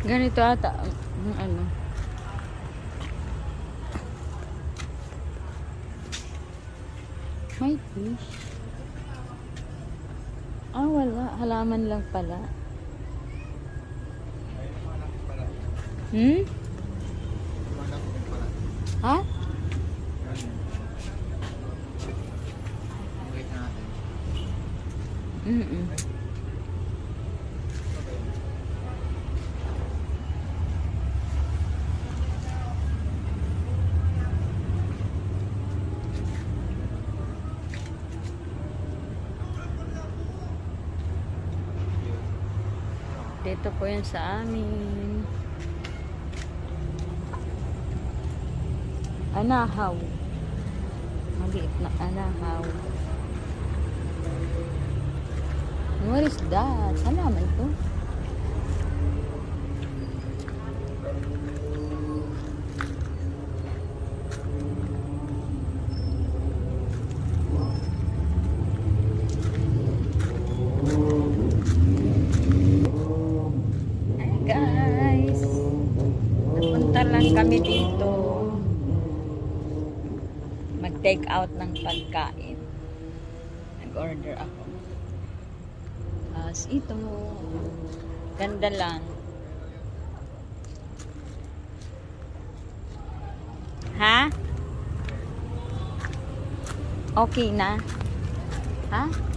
Ganito ata. ang ano. May fish. Ah, wala. Halaman lang pala. Hmm? Ha? Mm-mm. Dito po yan sa amin. Anahaw. Maliit na anahaw. What is that? Halaman to. Hi Lang kami dito. Mag-take out ng pagkain. Nag-order ako. Tapos ito, ganda lang. Ha? Okay na? Ha?